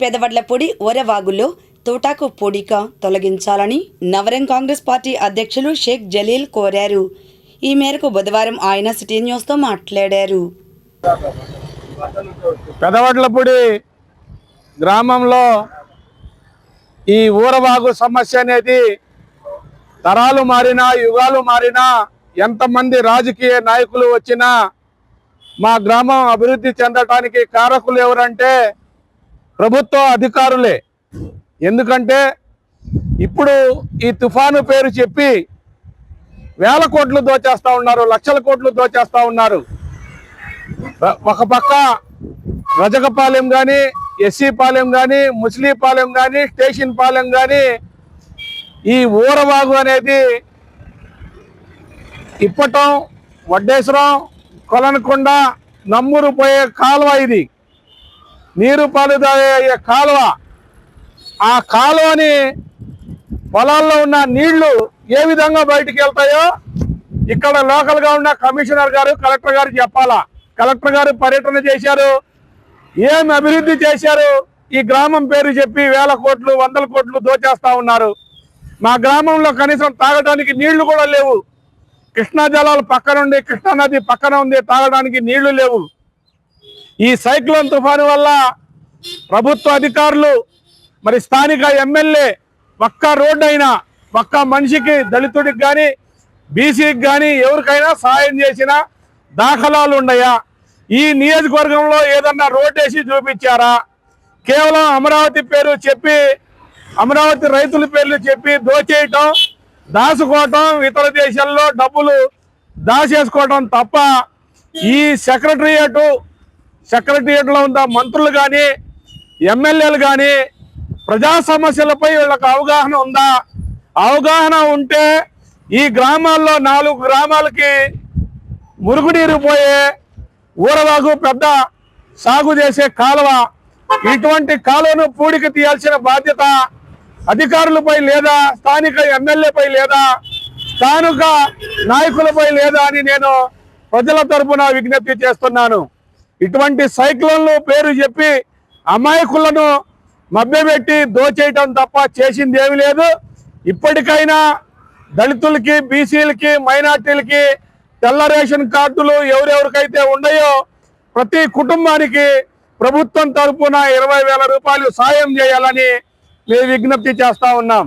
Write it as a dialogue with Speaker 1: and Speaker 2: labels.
Speaker 1: పెదవడ్లపూడి ఒరవాగులో తోటాకు పొడిక తొలగించాలని నవరం కాంగ్రెస్ పార్టీ అధ్యక్షులు షేక్ జలీల్ కోరారు. ఈ మేరకు బుధవారం ఆయన సిటీ న్యూస్తో మాట్లాడారు.
Speaker 2: పెదవడ్లపూడి గ్రామంలో ఈ ఊరవాగు సమస్య అనేది తరాలు మారినా యుగాలు మారినా ఎంతమంది రాజకీయ నాయకులు వచ్చినా మా గ్రామం అభివృద్ధి చెందటానికి కారకులు ఎవరంటే ప్రభుత్వ అధికారులే. ఎందుకంటే ఇప్పుడు ఈ తుఫాను పేరు చెప్పి వేల కోట్లు దోచేస్తా ఉన్నారు లక్షల కోట్లు దోచేస్తూ ఉన్నారు. ఒక పక్క రజకపాలెం కానీ ఎస్సీపాలెం కానీ ముస్లింపాలెం కానీ స్టేషన్ పాలెం కానీ ఈ ఊరవాగు అనేది ఇప్పటం వడ్డేశ్వరం కొలనకొండ నమ్మూరు పోయే కాలువ ఇది. నీరు పాలుదాగే కాలువ. ఆ కాలువని పొలాల్లో ఉన్న నీళ్ళు ఏ విధంగా బయటికి వెళ్తాయో ఇక్కడ లోకల్గా ఉన్న కమిషనర్ గారు కలెక్టర్ గారు చెప్పాలా? కలెక్టర్ గారు పర్యటన చేశారు. ఏం అభివృద్ధి చేశారు? ఈ గ్రామం పేరు చెప్పి వేల కోట్లు వందల కోట్లు దోచేస్తా ఉన్నారు. మా గ్రామంలో కనీసం తాగడానికి నీళ్ళు కూడా లేవు. కృష్ణా జలాలు పక్కనుండి కృష్ణానది కృష్ణా నది పక్కన ఉంది తాగడానికి నీళ్ళు లేవు. ఈ సైక్లోన్ తుఫాను వల్ల ప్రభుత్వ అధికారులు మరి స్థానిక ఎమ్మెల్యే ఒక్క రోడ్డు అయినా ఒక్క మనిషికి దళితుడికి కానీ బీసీకి కానీ ఎవరికైనా సహాయం చేసిన దాఖలాలు ఉన్నాయా? ఈ నియోజకవర్గంలో ఏదన్నా రోడ్ వేసి చూపించారా? కేవలం అమరావతి పేరు చెప్పి అమరావతి రైతుల పేర్లు చెప్పి దోచేయటం దాచుకోవటం ఇతర దేశాల్లో డబ్బులు దాచేసుకోవటం తప్ప ఈ సెక్రటరియట్ సెక్రటరియట్లో ఉన్న మంత్రులు కానీ ఎమ్మెల్యేలు కానీ ప్రజా సమస్యలపై వీళ్ళకి అవగాహన ఉందా? అవగాహన ఉంటే ఈ గ్రామాల్లో నాలుగు గ్రామాలకి మురుగునీరు పోయే ఊరవాగు పెద్ద సాగు చేసే కాలువ ఇటువంటి కాలువను పూడికి తీయాల్సిన బాధ్యత అధికారులపై లేదా స్థానిక ఎమ్మెల్యేపై లేదా స్థానిక నాయకులపై లేదా అని నేను ప్రజల తరపున విజ్ఞప్తి చేస్తున్నాను. ఇటువంటి సైక్లోన్లు పేరు చెప్పి అమాయకులను మభ్యపెట్టి దోచేయటం తప్ప చేసింది ఏమీ లేదు. ఇప్పటికైనా దళితులకి బీసీలకి మైనార్టీలకి తెల్ల రేషన్ కార్డులు ఎవరెవరికైతే ఉన్నాయో ప్రతి కుటుంబానికి ప్రభుత్వం తరఫున ఇరవై వేల రూపాయలు సాయం చేయాలని మేము విజ్ఞప్తి చేస్తా ఉన్నాం.